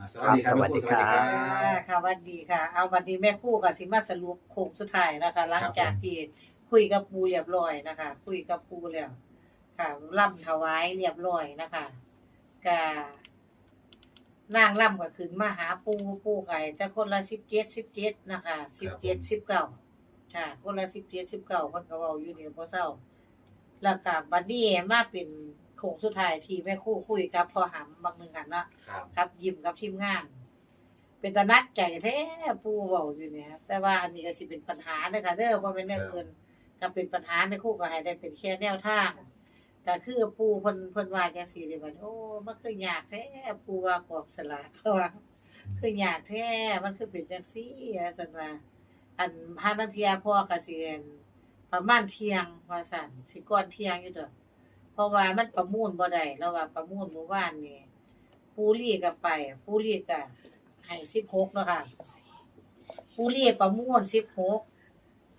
อ่าสวัสดีครับครับ แม่ครูสวัสดีครับ ค่ะค่ะวันดีค่ะ เอาวันดีแม่ครู่กับสิมาสรุปโค้งสุดท้ายนะคะ หลังจากที่คุยกับปูเรียบร้อยนะคะ คุยกับปูแล้วค่ะล่ำถวายเรียบร้อยนะคะกนางล่ำก็ขึ้นมาหาปูปูไก่แต่คนละสิบเจ็ดสิบเจ็ดนะคะสิบเจ็ดสิบเก้าค่ะ คนละสิบเจ็ดสิบเก้าคนก็เว้าอยู่นี่บ่เศร้าแล้วก็บัดนี้มาเป็น โค้งสุดท้ายที่แม่ครู่คุยกับพ่อหำบางหนึงกันเนาะครับครับ ยิ้มกับทีมงาน เป็นตานักใจแท้ปูเว้าอยู่เนี่ยแต่ว่าอันนี้ก็สิเป็นปัญหาเด้อค่ะเด้อเพราะเป็นแนวอื่นก็เป็นปัญหาไม่คู่ก็ให้ได้เป็นแค่แนวทางก็คือปูเพิ่นเพิ่นว่าจังซี่เด้บัดโอ้มันคือยากแท้ปูว่ากอกสลากเขาว่าคือยากแท้มันคือเป็นจังซี่ว่าซั่นว่าอันหานาทีพ่อก็สิเรียนประมาณเที่ยงว่าซั่นสิก่อนเที่ยงอยู่เด้อ เพราะว่ามันประมูลบ่ได้แล้วว่าประมูลเมื่อวานนี้ปูรีก็ไป ปูรีก็ให้สิบหกเนาะค่ะ ปูรีประมูลสิบหก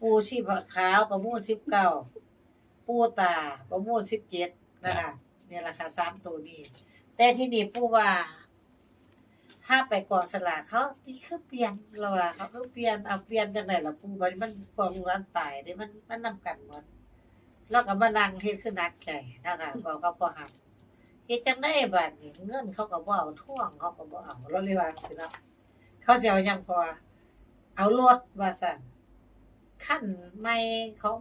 ปูชีพขาวประมูลสิบเก้าปูตาประมูลสิบเจ็ดนะคะเนี่ยราคาสามตัวนี้ แต่ที่นี่ปูว่าถ้าไปกองสลากเขานี่คือเปลี่ยนเราว่าเขาคือเปลี่ยนเอาเปลี่ยนจังไหนล่ะปูบันมันกองร้านตายเด้มันมันนำกันหมด แล้วก็มานั่งเฮ็ดคือนักแก่นะคะบอกเขาพอหักเฮ็ดจังได้บัดนี้เงินเขาก็บ่เอาท่วงเขาก็บ่เอาเราเลยว่าสิเนาะเขาสิเอาหยังพอเอารถว่าซั่นขั้นใหม่เขา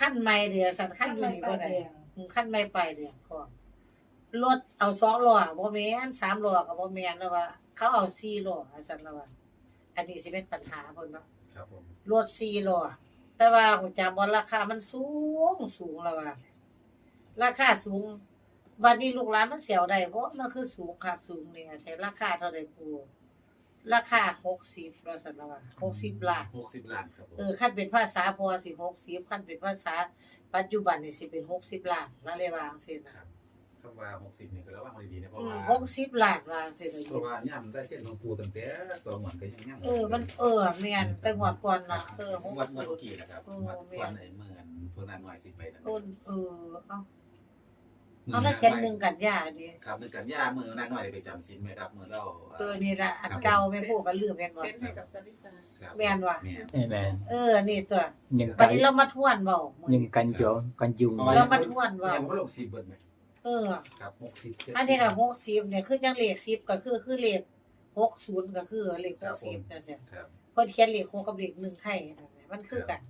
ขั้นใหม่เดือสั่นขั้นอยู่นี่บ่ได้อืมขั้นใหม่ไปเดือพอรถเอาสองล้อบ่แม่นสามล้อก็บ่แม่นแล้วว่า เขาเอาสี่ล้อว่าซั่นแล้วว่าอันนี้สิเป็นปัญหาเพิ่นเนาะครับผมรถสี่ล้อ แต่ว่าหูจักบ่ราคามันสูงสูงแล้วว่าราคาสูง วันนี้ลูกหลานมันเสียวได้เพราะมันคือสูงค่ะสูงเนี่ยแต่ราคาเท่าใดปูราคาหกสิบเราสันละว่าหกสิบล้านหกสิบล้านครับผมเออขั้นเป็นภาษาพอสิหกสิบขั้นเป็นภาษาปัจจุบันนี่สิเป็นหกสิบล้านแล้วเลยวาจั่งสิคนะรับ คำว่าหกสิบนี่ก็ระวังดีๆนะเพราะอืมว่าหกสิบล้านวาจั่งสิเลยเพราะว่าย่ำได้เส้นของปูตั้งแต่ตัวเหมือนก็ยังย่ำเออมันเออเมียนแต่งวดก่อนนะเออหกวัดเมื่สิอบกี้นะครับเออวัดแม่นวันไหนเมื่อนพวกนางหน่อยสิไปนะต้นเออเอาเอาแล้วเขียนหนึ่งกันยาดิครับหนึ่งกันย่ามือนางหน่อยไปจำสินไหมครับมือเราเออนี่ละอันเก่าไม่พูดกันลืมแม่นบ่เซ็นให้กับซาริสาครับแม่นว่ะแม่นใช่ไหมเออนี่ตัวหนึ่งวักันนนี้เรามาทวนเบามื้อหนึ่งนี้กันโยงกันยุงเรามาทวนว่ายังไม่ลงสิบเบิร์ดไหม เออ ครับหกสิบเจ็ดอันนี้ก็หกสิบเนี่ยคือจังเลขสิบก็คือคือเลขหกศูนย์ก็คือเลขหกสิบนั่นแหละครับ เพิ่นเขียนเลขหกกับเลขหนึ่งไทยนั่นแหละมันคือกัน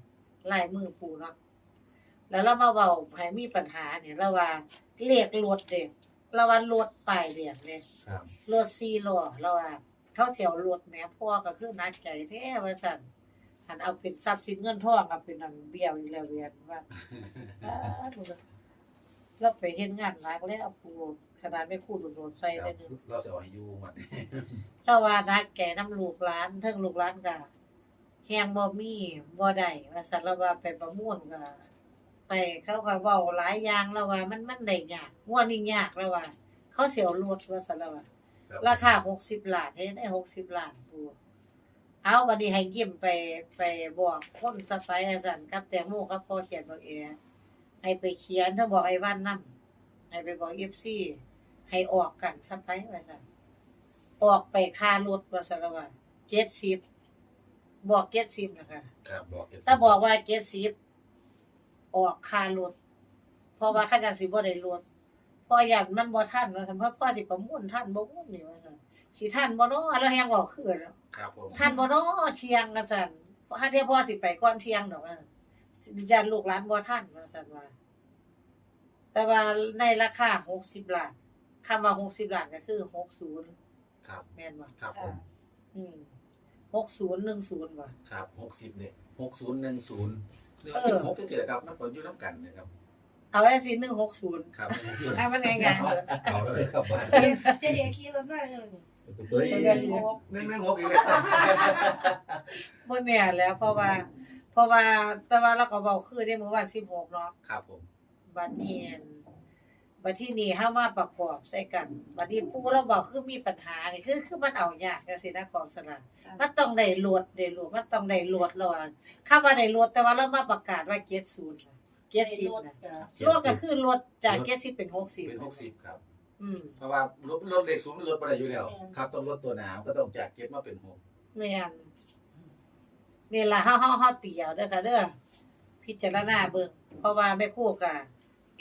ลายมือปูเนาะแล้วเรามาเว้าให้มีปัญหาเนี่ยเราว่าเลขรถเด้เราว่ารถป้ายแดงเด้ครับรถสี่ล้อเราว่าเขาเสียวรถแหม่พ่อก็คือนักใจแท้ว่าซั่นหันเอาเป็นทรัพย์สินเงินทองเอาเป็นอันเบี้ยวอีกแล้วเวียนว่า อ่าถูกแล้ว เราไปเฮ็ดงานหนักแล้วปูขนาดไม่พูดโดนๆใส่ครัได้บนึงเราจะเอาให้อยู่หมดเราว่านักแก่น้ำลูกหลานเทั้งลูกหลานก็แฮงบ่มีบ่ได้ว่าซั่นเราว่าไปประมูลก็ไปเขาก็เว้าหลายอย่างแล้วว่ามันมันได้ยากงัวนี่ยากแล้วว่า เขาเสียวรถว่าซั่นแล้วว่าครับราคา60ล้านเฮ็ดได้60ล้านปูเอาวันนี้ให้ยิ้มไปไปบอกคนสะไปอาสันกับ แตงโมกับพ่อเขียนบอกเอ ให้ไปเขียนถ้าบอกไอ้วันนำให้ไปบอกเอฟซีให้ออกกันซับไปว่าซั่นออกไปค่ารถว่าซั่นละว่า70บอก70นะคะครับบอกเจ็ดสิถ้าบอกว่า70ออกค่ารถเพราะว่าเขาจะสิบ่ได้รถพออยากมันบ่ทันว่าซั่นเพราะพ่อสิประมวลทันบ่ม่วนนี่ว่าซั่นสิทันบ่เนาะแล้วแฮงบอกคือแล้วครับผมทันบ่เนาะเที่ยงว่าซั่นเพราะถ้าเที่ยพ่อสิไปก่อนเที่ยงดอกว่าสิ ญาติลูกหลานบ่ทันว่าซั่นว่า แต่ว่าในราคา60ล้านคำว่า60ล้านก็คือ60ครับแม่นบ่ครับผมอืม6010บ่ ครับหกสิบเนี่ยหกศูนย์หนึ่งศูนย์หนึ่งเออสิบหกก็เกิดครับมันผลอยู่น้ำกันนะครับเอาไว้สิ160ครับให้มันง่ายๆเอาเลยครับบ้านเจ๊เจ๊เอคีรถได้เลยตัวนี้เออหนึ่งหนึ่งหกอีกบ่แน่แล้วเพราะว่า เพราะว่าแต่ว่าเราก็เว้าคือได้มื้อวัน16เนาะครับผม บัดนี้อั่นบัดที่นี่เฮามาประกอบใส่กัน บัดนี้ผู้เราบอกคือมีปัญหานี่คือคือมันเอายากจังซี่นะกองสลากมันต้องได้โหลดได้โหลดมันต้องได้โหลดแล้วอะคำว่าได้โหลดแต่ว่าเรามาประกาศว่าเกียรติศูนย์น่ะเกียรติสิบน่ะโหลดก็คือโหลดจากเกียรติสิบเป็นเป็นหก60สิบครับ อืมเพราะว่ารถรถเลขศูนย์มันลดไปได้อยู่แล้ว ครับ ต้องลดตัวหนาวก็ต้องจากเจ็ดมาเป็นหกแม่น นี่ล่ะเฮาเฮาเฮาเตียวเด้อค่ะเด้อพิจารณาเบิ่งเพราะว่าแม่ครูก็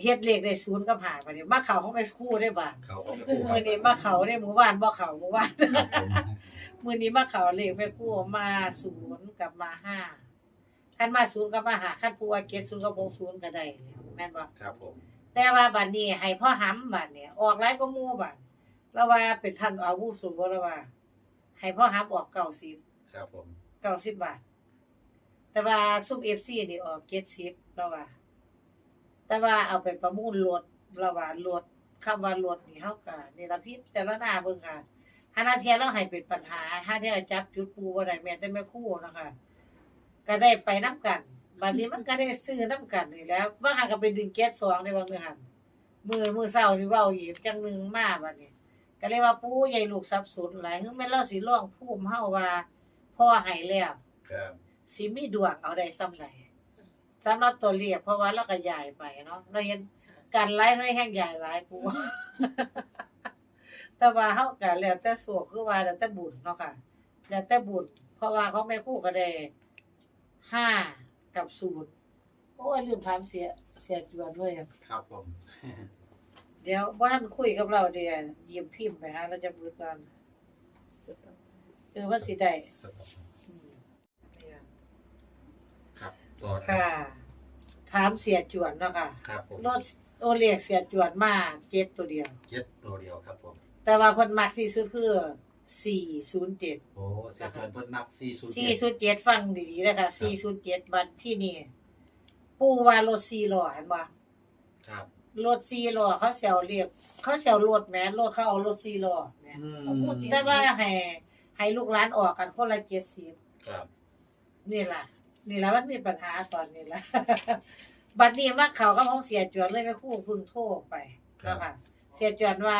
เฮ็ดเลขได้ศูนย์กับหาบัดนี้มาเข้าของแม่ครูได้บ่าเขาก็ไม่คู่ครัมื้อนี้มาเข้าได้หมู่บ้านบ่เข้าหมู่บ้าน ครับผม มื้อนี้มาเข้าเลขแม่ครูมาศูนย์กับมาห้าคันมาศูนย์กับมาหาคันผู้ว่าเกตศูนย์กับหกศูนย์ก็ได้แม่นบ่ครับผม แต่ว่าบัดนี้ให้พ่อหำบัดเนี่ยออกหลายก็มู่บัดแล้วว่าเป็นท่านอาวุโสแล้วว่า ให้พ่อหำออกเก้าสิบครับผม เก้าสิบบาท แต่ว่าซุปเอฟซีนี่ออกเจ็ดสิบแล้วว่า แต่ว่าเอาไปประมูลรถแล้วว่า รถคำว่ารถนี่เฮาก็นี่ละพิษแต่ละหน้าเบิ่งค่ะหานาเทียเราให้เป็นปัญหาหาเทียจับจุดปูบ่ได้แม่นแต่แม่คู่นะคะ ก็ได้ไปนํกันบัดนี้มันก็ได้ซื้อนํกันนี่แล้วบาหันก็ไปดึงแก๊สสองในบางเดือนหันมือมือเช้านี่ว้าอีกจังหนึ่งมาบัดนี้ก็เลยว่าปูใหญ่ลูกสับสนหลายคือแม่นเราสิร้องภูมเฮาว่าพ่อให้แล้วครับ สิมีดวงเอาได้ซ้ำใดสำหรับตัวเรียกเพราะว่าเราก็ย้ายไปเนาะเราเห็นการไล่ให้แห้งใหญ่หลายปูแต่ว่าเฮาก็แล้วแต่สวกคือว่าแล้วแต่บุญเนาะค่ะแล้วแต่บุญเพราะว่าเขาแม่ครู่ก็ได้ห้ากับศูนย์โอ้ยลืมถามเสียเสียจวนเลยอะครับผม เดี๋ยวบ่ทันคุยกับเราเดี๋ยวเยี่ยมพิมพ์ไปหาเราจะพูดกันเออว่าสิได้อืมเนี่ย ครับ ต่อค่ะ ถามเสียจวนเนาะค่ะ ครับผมรถโอเลียกเสียจวนมาเจ็ดตัวเดียว เจ็ดตัวเดียวครับผม แต่ว่าเพิ่นมักที่สุดคือ407โอ้เสียจวนเพิ่นนักสี่ศูนย์407ฟังดีๆนะคะ407บัดที่นี่ ปู่ว่ารถ4ล้อเห็นบ่ครับ รถ4ล้อเขาเสียวเรียก เขาเสียวรถแหมรถเขาเอารถ4ล้อแหมอืมแต่ว่าให้ให้ลูกหลานออกกันคนละ70ครับ นี่ล่ะ นี่ล่ะมันมีปัญหาตอนนี้ล่ะบัดนี้มาเขาก็ของเสียจวนเลยไปครู่พึ่งโทรไปแล้วค่ะ เสียจวนว่า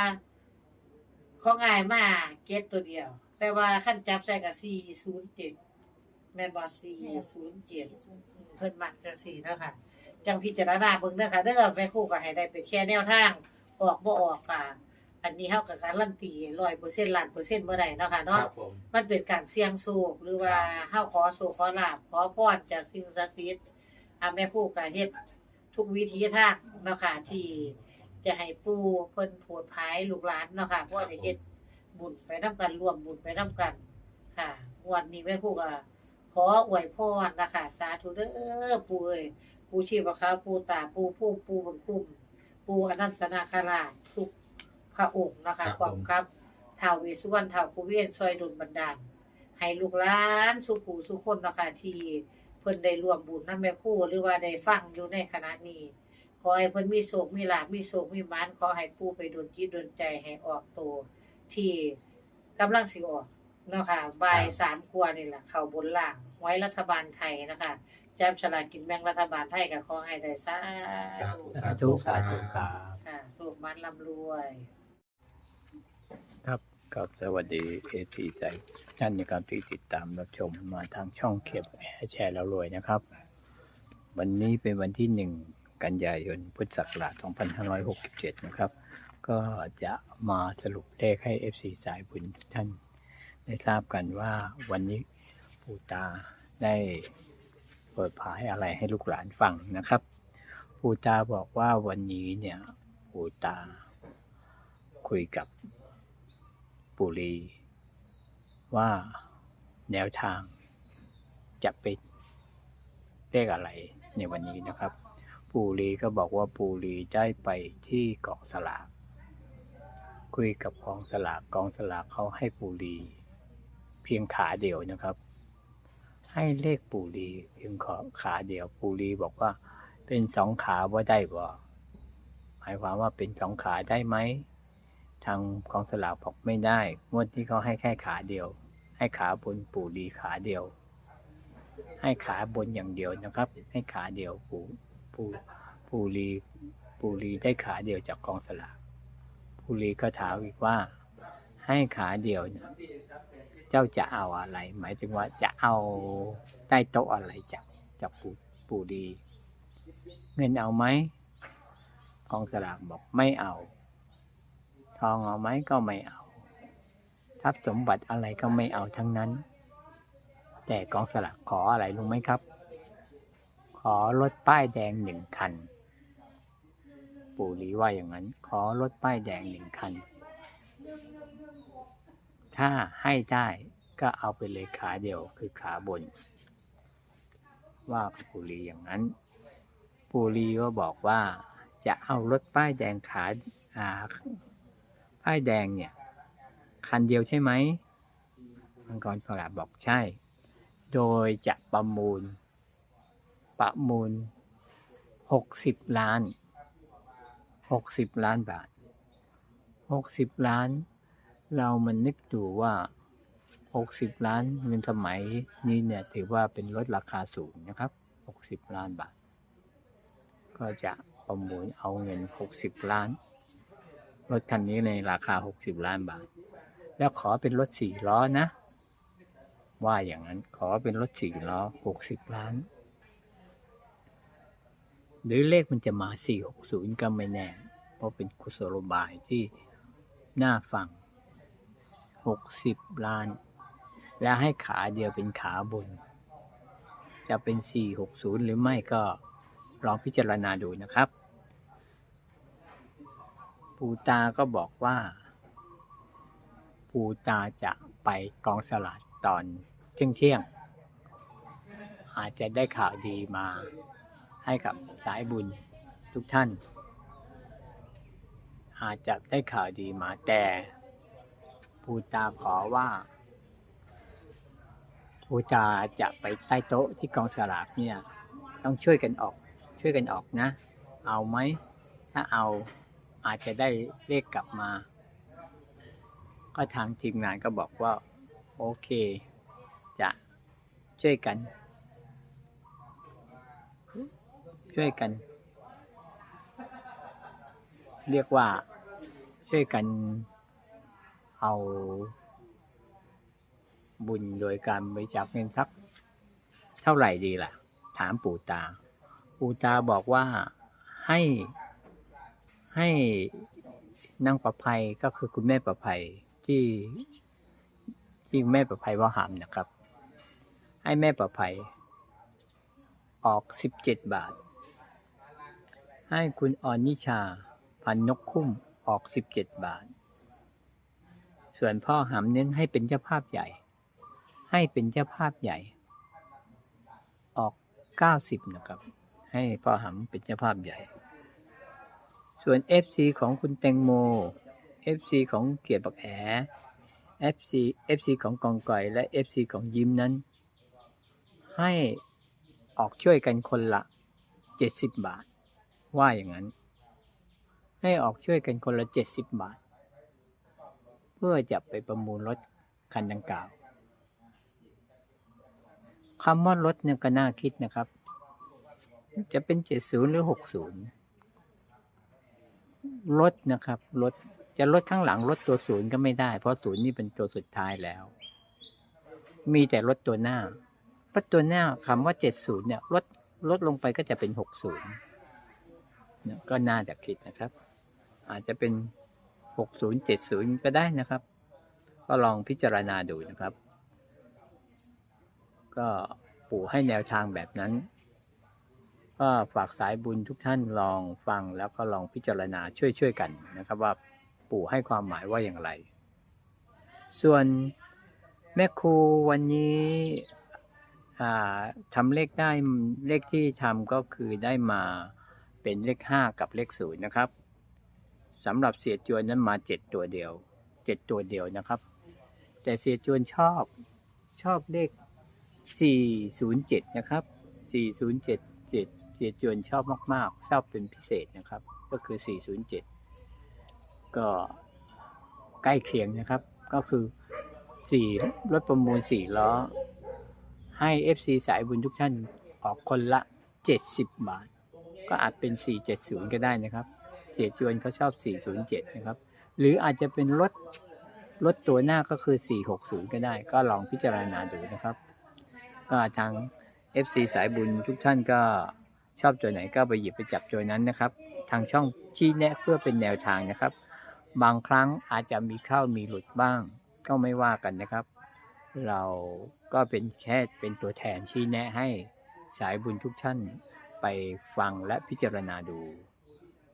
ของง่ายมาเก็ตตัวเดียว แต่ว่าขั้นจับใส่กับ407แม่นบ่407เพิ่นมักจังซี่เนาะค่ะจังพิจารณาเบิ่งเด้อค่ะเด้อแม่ครู่ก็ให้ได้เป็นแค่แนวทาง ออกบ่ออกค่ะ อันนี้เฮาก็การันตี100%ล้านเปอร์เซ็นต์บ่ได้เนาะค่ะคเนาะรับผมมันเป็นการเสี่ยงโชคหรือว่าเฮาขอโชคขอลาภขอพรจากสิ่งศักดิ์สิทธิ์อ่าแม่ครูก็เฮ็ดทุกวิธีทางเนาะค่ะที่จะให้ปู่เพิ่นโปรดภายลูกหลานเนาะค่ะเพราะว่าได้เฮ็ดบุญไปนํกันร่วมบุญไปนํกันค่ะงวันนี้แม่ครูก็ขออวยพรนะคะสาธุเด้อปู่เอ้ยปู่ชีพขาวปู่ตาปู่ผู้ปู่บุญคุ้ม ปู่อนันตนาคราชทุกพ ระองค์นะคะความครับท้าวเวสสุวรรณท้าวกุเวียนซอยดลบันดาลให้ลูกหลานสุขูสุคนเนาะค่ะที่เพิ่นได้ร่วมบุญนำแม่ครูหรือว่าได้ฟังอยู่ในขณะนี้ ขอให้เพิ่นมีโศกมีลาภมีโศกมีหมานขอให้ผู้ไปดลจิตดลใจให้ออกตัวที่กำลังสิออกเนาะค่ะบ่ายสามกว่านี่แหละเข้าบนล่าง ไว้รัฐบาลไทยนะคะจับฉลากกินแบ่งรัฐบาลไทยก็ขอให้ได้สาสาธุธุสาธุสาธุครับค่ะสุขมันร่ำรวย ครับกับสวัสดีเอทีใสท่านนะครับที่ติดตามรับชมมาทางช่องเก็บแชร์แล้วรวยนะครับ วันนี้เป็นวันที่หนึ่งกันยายนพุทธศักราช 2567 นะครับ ก็จะมาสรุปเลขให้ FC สายบุญท่านได้ทราบกันว่าวันนี้ปู่ตาได้เปิดเผยอะไรให้ลูกหลานฟังนะครับปู่ตาบอกว่าวันนี้เนี่ยปู่ตาคุยกับ ปุรี ว่าแนวทางจะเป็นเลขอะไรในวันนี้นะครับ ปูรีก็บอกว่าปูรีได้ไปที่กองสลากคุยกับกองสลากกองสลากเขาให้ปูรีเพียงขาเดียวนะครับ ให้เลขปูรีเพียงขอขาเดียวปูรีบอกว่าเป็นสองขาว่าได้บ่หมายความว่าเป็นสองขาได้ไหม ทางกองสลากบอกไม่ได้งวดที่เขาให้แค่ขาเดียว ให้ขาบนปู่ดีขาเดียว ให้ขาบนอย่างเดียวนะครับ ให้ขาเดียวปู่ปู่ปู่ลีปู่ลีได้ขาเดียวจากกองสลากปู่ลีก็ถามอีกว่า ให้ขาเดียวเนี่ยเจ้าจะเอาอะไร หมายถึงว่าจะเอาได้โต๊ะอะไรจากจากปู่ปู่ดี เงินเอาไหมกองสลากบอกไม่เอา ทองเอาไหมก็ไม่เอาทรัพย์สมบัติอะไรก็ไม่เอาทั้งนั้น แต่กองสลากขออะไรรู้ไหมครับ ขอรถป้ายแดงหนึ่งคัน ปู่หลีว่าอย่างนั้น ขอรถป้ายแดงหนึ่งคัน ถ้าให้ได้ก็เอาไปเลยขาเดียวคือขาบน ว่าปู่หลีอย่างนั้น ปู่หลีก็บอกว่าจะเอารถป้ายแดงขาอ่า ป้ายแดงเนี่ย คันเดียวใช่ไหมมังกรสลาบบอกใช่ โดยจะประมูล ประมูลหกสิบล้านหกสิบล้านบาทหกสิบล้าน เรามันนึกดูว่าหกสิบล้านเงินสมัยนี้เนี่ย ถือว่าเป็นรถราคาสูงนะครับหกสิบล้านบาท ก็จะประมูลเอาเงินหกสิบล้าน รถคันนี้ในราคาหกสิบล้านบาท แล้วขอเป็นรถสี่ล้อนะ ว่าอย่างนั้นขอเป็นรถสี่ล้อหกสิบล้าน หรือเลขมันจะมาสี่หกศูนย์ก็ไม่แน่ เพราะเป็นกุศโลบายที่น่าฟังหกสิบล้าน และให้ขาเดียวเป็นขาบน จะเป็นสี่หกศูนย์หรือไม่ก็ลองพิจารณาดูนะครับ ปูตาก็บอกว่า ปูตาจะไปกองสลากตอนเที่ยงเที่ยง อาจจะได้ข่าวดีมาให้กับสายบุญทุกท่าน อาจจะได้ข่าวดีมาแต่ปูตาขอว่าปูตาจะไปใต้โต๊ะที่กองสลากเนี่ย ต้องช่วยกันออกช่วยกันออกนะ เอาไหมถ้าเอา อาจจะได้เลขกลับมา ก็ทางทีมงานก็บอกว่า โอเค จะช่วยกัน ช่วยกัน เรียกว่าช่วยกันเอาบุญโดยการบริจาคเงินสักเท่าไหร่ดีล่ะ ถามปู่ตา ปู่ตาบอกว่าให้ ให้นางประภัยก็คือคุณแม่ประภัยที่ที่แม่ประภัยว่าหามนะครับ ให้แม่ประภัย ออกสิบเจ็ดบาท ให้คุณออนนิชา พันนกคุ้มออกสิบเจ็ดบาท ส่วนพ่อหำเน้นให้เป็นเจ้าภาพใหญ่ ให้เป็นเจ้าภาพใหญ่ ออกเก้าสิบนะครับ ให้พ่อหำเป็นเจ้าภาพใหญ่ ส่วน FC ของคุณแตงโม FC ของเกียรติบักแอ FC FC ของกองก่อย และ FC ของยิ้มนั้น ให้ออกช่วยกันคนละ 70 บาท ว่าอย่างนั้น ให้ออกช่วยกันคนละ 70 บาท เพื่อจะไปประมูลรถคันดังกล่าวคำว่ารถเนี่ยก็น่าคิดนะครับ จะเป็น 70 หรือ 60 รถนะครับรถจะลดข้างหลังลดตัวศูนย์ก็ไม่ได้ เพราะศูนย์นี่เป็นตัวสุดท้ายแล้ว มีแต่ลดตัวหน้ารถตัวหน้าคำว่าเจ็ดศูนย์เนี่ยลดลดลงไปก็จะเป็นหกศูนย์เนี่ยก็น่าจะคิดนะครับ อาจจะเป็นหกศูนย์เจ็ดศูนย์ก็ได้นะครับ ก็ลองพิจารณาดูนะครับ ก็ปู่ให้แนวทางแบบนั้น ก็ฝากสายบุญทุกท่านลองฟังแล้วก็ลองพิจารณาช่วยๆกันนะครับว่าปู่ให้ความหมายว่าอย่างไร ส่วนแม่ครูวันนี้ทำเลขได้เลขที่ทำก็คือได้มาเป็นเลขห้ากับเลขศูนย์นะครับสำหรับเสียจวนนั้นมาเจ็ดตัวเดียวเจ็ดตัวเดียวนะครับ แต่เสียจวนชอบชอบเลขสี่ศูนย์เจ็ดนะครับสี่ศูนย์ เสียจวนชอบมากๆชอบเป็นพิเศษนะครับ ก็คือ 407 ก็ใกล้เคียงนะครับ ก็คือ 4 รถประมูล 4 ล้อ ให้ FC สายบุญทุกท่านออกคนละ 70 บาท ก็อาจเป็น 470 ก็ได้นะครับ เสียจวนเขาชอบ 407 นะครับ หรืออาจจะเป็นรถรถตัวหน้าก็คือ 460 ก็ได้ ก็ลองพิจารณาดูนะครับ ก็ทาง FC สายบุญทุกท่านก็ ชอบตัวไหนก็ไปหยิบไปจับตัวนั้นนะครับ ทางช่องชี้แนะเพื่อเป็นแนวทางนะครับ บางครั้งอาจจะมีเข้ามีหลุดบ้าง ก็ไม่ว่ากันนะครับ เราก็เป็นแค่เป็นตัวแทนชี้แนะให้สายบุญทุกท่านไปฟังและพิจารณาดู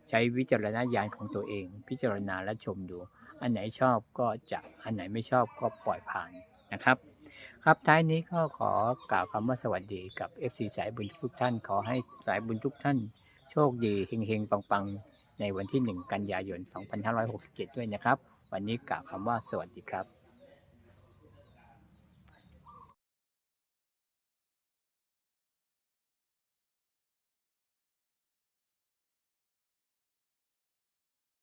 ใช้วิจารณญาณของตัวเอง พิจารณาและชมดู อันไหนชอบก็จะอันไหนไม่ชอบก็ปล่อยผ่านนะครับ ครับท้ายนี้ก็ขอกล่าวคำว่าสวัสดีกับ FC สายบุญทุกท่าน ขอให้สายบุญทุกท่าน โชคดีเฮงๆปังๆ ในวันที่ 1 กันยายน 2567 ด้วยนะครับ วันนี้กล่าวคำว่าสวัสดีครับ